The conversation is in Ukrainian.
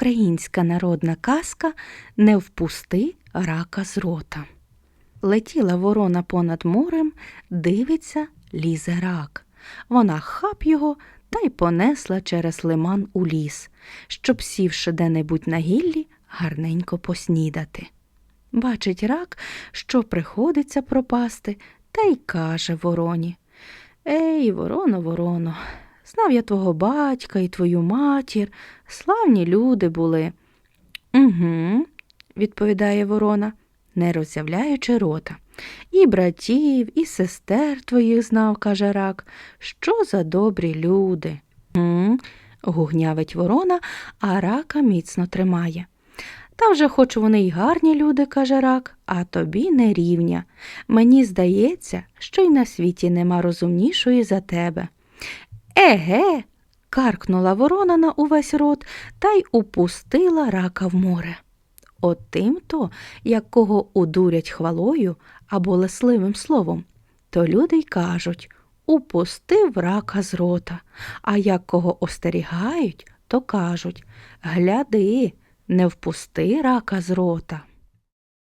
Українська народна казка Не впусти рака з рота. Летіла ворона понад морем, дивиться, лізе рак. Вона хап його та й понесла через лиман у ліс, щоб, сівши де-небудь на гіллі, гарненько поснідати. Бачить рак, що приходиться пропасти, та й каже вороні. Ей, вороно, вороно, знав я твого батька і твою матір, славні люди були. Угу, відповідає ворона, не роззявляючи рота. І братів, і сестер твоїх знав, каже рак. Що за добрі люди? Угу, гугнявить ворона, а рака міцно тримає. Та вже хоч вони й гарні люди, каже рак, а тобі не рівня. Мені здається, що й на світі нема розумнішої за тебе. Еге. каркнула ворона на увесь рот та й упустила рака в море. От тим-то, як кого удурять хвалою або лесливим словом, то люди й кажуть упустив рака з рота, а як кого остерігають, то кажуть Гляди, не впусти рака з рота.